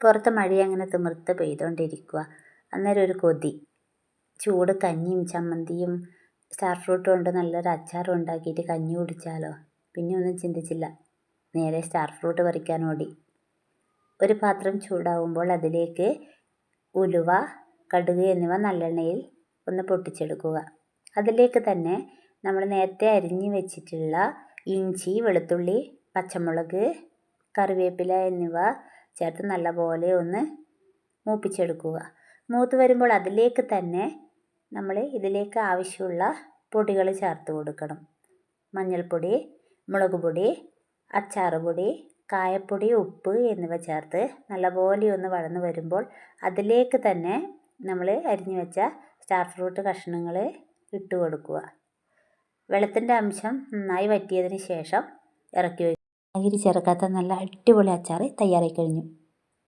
പുറത്ത് മഴ അങ്ങനെ തിമിർത്ത് പെയ്തുകൊണ്ടിരിക്കുക അന്നേരം ഒരു കൊതി. ചൂട് കഞ്ഞിയും ചമ്മന്തിയും സ്റ്റാർ ഫ്രൂട്ട് കൊണ്ട് നല്ലൊരു അച്ചാറും ഉണ്ടാക്കിയിട്ട് കഞ്ഞി കുടിച്ചാലോ? പിന്നെ ഒന്നും ചിന്തിച്ചില്ല. നേരെ സ്റ്റാർ ഫ്രൂട്ട് പറിക്കാൻ ഓടി. ഒരു പാത്രം ചൂടാവുമ്പോൾ അതിലേക്ക് ഉലുവ കടുക് എന്നിവ നല്ലെണ്ണയിൽ ഒന്ന് പൊട്ടിച്ചെടുക്കുക. അതിലേക്ക് തന്നെ നമ്മൾ നേരത്തെ അരിഞ്ഞ് വെച്ചിട്ടുള്ള ഇഞ്ചി വെളുത്തുള്ളി പച്ചമുളക് കറിവേപ്പില എന്നിവ ചേർത്ത് നല്ലപോലെ ഒന്ന് മൂപ്പിച്ചെടുക്കുക. മൂത്ത് വരുമ്പോൾ അതിലേക്ക് തന്നെ നമ്മൾ ഇതിലേക്ക് ആവശ്യമുള്ള പൊടികൾ ചേർത്ത് കൊടുക്കണം. മഞ്ഞൾപ്പൊടി മുളക് പൊടി അച്ചാർ പൊടി കായപ്പൊടി ഉപ്പ് എന്നിവ ചേർത്ത് നല്ലപോലെ ഒന്ന് വഴന്ന് വരുമ്പോൾ അതിലേക്ക് തന്നെ നമ്മൾ അരിഞ്ഞു വെച്ച സ്റ്റാർ ഫ്രൂട്ട് കഷ്ണങ്ങൾ ഇട്ട് കൊടുക്കുക. വെള്ളത്തിന്റെ അംശം നന്നായി വറ്റിയതിന് ശേഷം ഇറക്കി വയ്ക്കുക തൈര് ചേർക്കാത്ത നല്ല അടിപൊളി അച്ചാർ തയ്യാറായി കഴിഞ്ഞു.